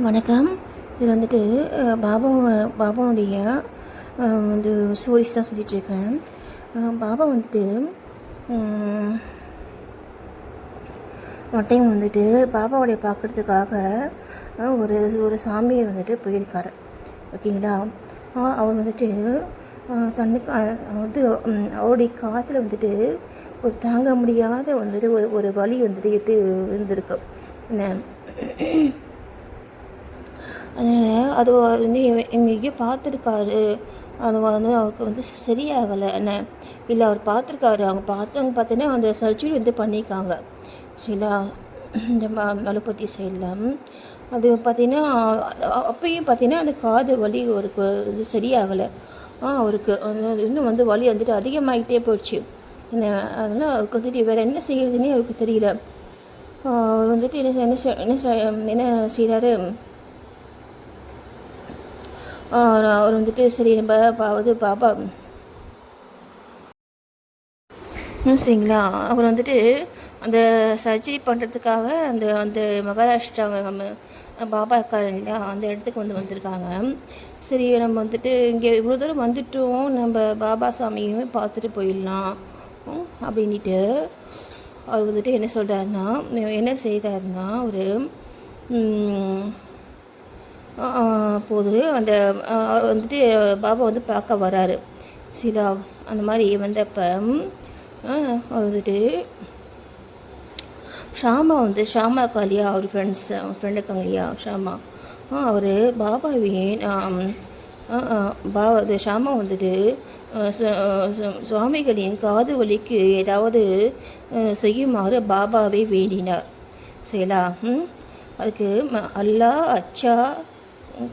வணக்கம். இது வந்துட்டு பாபா பாபாவுடைய வந்து ஸ்டோரிஸ் தான் சொல்லிகிட்ருக்கேன் பாபா வந்துட்டு ஒரு டைம் வந்துட்டு பாபாவுடைய பார்க்குறதுக்காக ஒரு ஒரு சாமியார் வந்துட்டு போயிருக்கார். ஓகேங்களா? அவர் வந்துட்டு தன்னுக்கு வந்து அவருடைய காதில் வந்துட்டு ஒரு தாங்க முடியாத வந்துட்டு ஒரு ஒரு வழி வந்துட்டு இட்டு இருந்திருக்கு. என்ன? அதனால் அது வந்து இவ- எங்கேயோ பார்த்துருக்காரு அது வந்து அவருக்கு வந்து சரியாகலை. என்ன? இல்லை அவர் பார்த்துருக்காரு அவங்க பார்த்தவங்க பார்த்தீங்கன்னா அந்த சர்ஜரி வந்து பண்ணியிருக்காங்க சரிங்களா? இந்த ம மலுப்பத்தி சைடில் அது பார்த்தீங்கன்னா அப்பயும் பார்த்தீங்கன்னா அந்த காது வலி அவருக்கு இது சரியாகலை. ஆ அவருக்கு இன்னும் வந்து வலி வந்துட்டு அதிகமாகிட்டே போயிடுச்சு. என்ன? அதனால் அவருக்கு வந்துட்டு வேறு என்ன செய்கிறதுனே அவருக்கு தெரியல. அவர் வந்துட்டு என்ன செய்- என்ன செய்- என்ன செய்- என்ன செய்கிறாரு அவர் வந்துட்டு சரி நம்ம பாவது பாபா ம், சரிங்களா. அவர் வந்துட்டு அந்த சர்ஜரி பண்ணுறதுக்காக அந்த அந்த மகாராஷ்டிரா பாபா இருக்காரு இல்லையா அந்த இடத்துக்கு வந்து வந்திருக்காங்க. சரி நம்ம வந்துட்டு இங்கே இவ்வளோ தூரம் வந்துட்டோம். நம்ம பாபா சாமியுமே பார்த்துட்டு போயிடலாம். அப்படின்ட்டு அவர் வந்துட்டு என்ன சொல்கிறாருன்னா என்ன செய்தாருன்னா ஒரு போது அந்த அவர் வந்துட்டு பாபா வந்து பார்க்க வராரு. சிலா அந்த மாதிரி வந்தப்போ அவர் வந்துட்டு ஷாமா வந்து ஷாமா காலியா அவர் ஃப்ரெண்ட்ஸ் அவங்க ஃப்ரெண்ட் இருக்காங்க இல்லையா ஷாமா. அவர் பாபாவின் பாபா அது ஷாமா வந்துட்டு சுவாமிகளின் காது வலிக்கு ஏதாவது செய்யுமாறு பாபாவை வேண்டினார். சரிங்களா? அதுக்கு ம- அல்லாஹ் அச்சா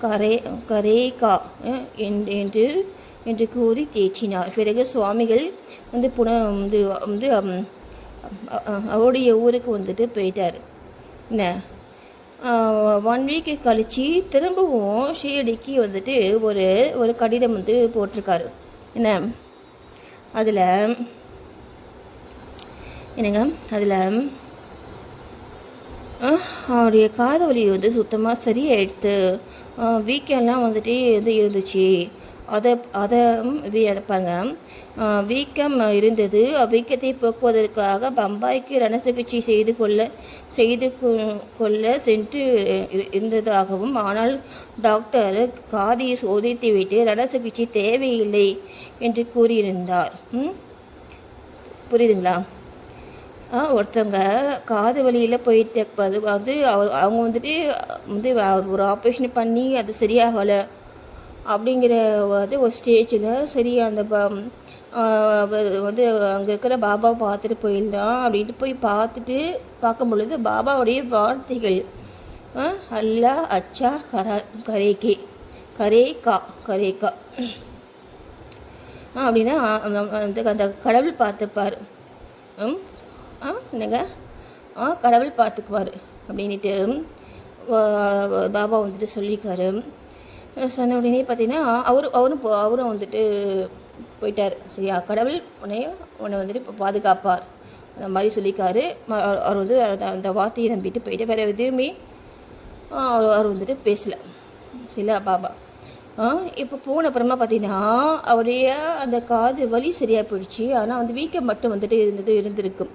கரே கரேகா என்று என்று கூறி தேய்ச்சினார் பிறகு சுவாமிகள் வந்து புன வந்து வந்து அவருடைய ஊருக்கு வந்துட்டு போயிட்டார். என்ன? ஒன் வீக்கு கழித்து திரும்பவும் ஷீரடிக்கு வந்துட்டு ஒரு ஒரு கடிதம் வந்து போட்டிருக்காரு. என்ன? அதில் என்னங்க? அதில் அவருடைய காது வலி வந்து சுத்தமாக சரியாயிடுத்து வீக்கெல்லாம் வந்துட்டு வந்து இருந்துச்சு. அதை அதை ம், பாருங்க. வீக்கம் இருந்தது. அவ்வீக்கத்தை போக்குவதற்காக பம்பாய்க்கு ரண சிகிச்சை செய்து கொள்ள செய்து கொ- கொள்ள சென்று இரு- இருந்ததாகவும் ஆனால் டாக்டர் காதியை சோதித்துவிட்டு ரண சிகிச்சை தேவையில்லை என்று கூறியிருந்தார். ம்? புரியுதுங்களா? ஒருத்தவங்க காது வழியில் போயிட்டு அது வந்து அவ- அவங்க வந்துட்டு வந்து ஒரு ஆப்ரேஷன் பண்ணி அது சரியாகலை அப்படிங்கிற வந்து ஒரு ஸ்டேஜில் சரி அந்த வந்து அங்கே இருக்கிற பாபாவை பார்த்துட்டு போயிடலாம் அப்படின்ட்டு போய் பார்த்துட்டு பார்க்கும் பொழுது பாபாவுடைய வார்த்தைகள் அல்லா அச்சா கரா கரேகே கரேகா கரேகா. ஆ, அப்படின்னா அந்த- அந்த கடவுள் பார்த்துப்பார். ம் ஆ என்னங்க? ஆ கடவுள் பார்த்துக்குவார் அப்படின்ட்டு பாபா வந்துட்டு சொல்லியிருக்காரு. சொன்ன உடனே பார்த்தீங்கன்னா அவரும் அவரும் போ- அவரும் வந்துட்டு போயிட்டார். சரியா? கடவுள் உன்னை உன்னை வந்துட்டு இப்போ பாதுகாப்பார். அந்த மாதிரி சொல்லியிருக்காரு. அவர் வந்து அந்த- அந்த வார்த்தையை நம்பிட்டு போயிட்டு வேறு எதுவுமே அவர் அவர் வந்துட்டு பேசலை. சரியா பாபா? இப்போ போன அப்புறமா பார்த்தீங்கன்னா அவருடைய அந்த காது வலி சரியாக போயிடுச்சு. ஆனால் வந்து வீக்கம் மட்டும் வந்துட்டு இருந்தது இருந்திருக்கு.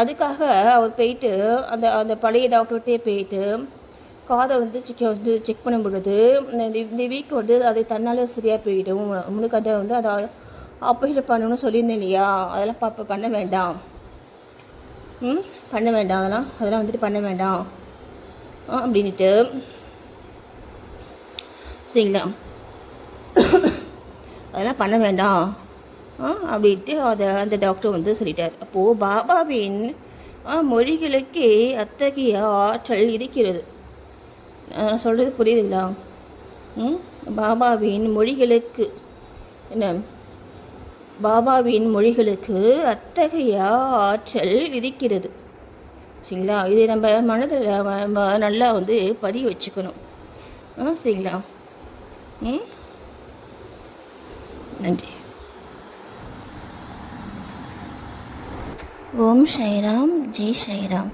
அதுக்காக அவர் போயிட்டு அந்த அந்த பழைய டாக்டர்கிட்டே போயிட்டு காதை வந்து செக் வந்து செக் பண்ணும் பொழுது இந்த வீக் வந்து அது தன்னால் சரியாக போயிடும். உனக்கு அதை வந்து அதை ஆப்ரேஷன் பண்ணணும்னு சொல்லியிருந்தேன் இல்லையா? அதெல்லாம் பாப்ப பண்ண வேண்டாம். ம் பண்ண வேண்டாம். அதெல்லாம் அதெல்லாம் வந்துட்டு பண்ண வேண்டாம். அப்படின்ட்டு சரிங்களா? அதெல்லாம் பண்ண வேண்டாம். ஆ அப்படின்ட்டு அதை அந்த டாக்டர் வந்து சொல்லிட்டார். அப்போது பாபாவின் ஆ, மொழிகளுக்கே அத்தகைய ஆற்றல் இருக்கிறது. நான் சொல்கிறது புரியுதுங்களா? ம் பாபாவின் மொழிகளுக்கு என்ன? பாபாவின் மொழிகளுக்கு அத்தகைய ஆற்றல் இருக்கிறது. சரிங்களா? இதை நம்ம மனதில் நல்லா வந்து பதிய வச்சுக்கணும். ஆ சரிங்களா? ம்? நன்றி. ஓம் ஷைராம் ஜெய் ஷைராம்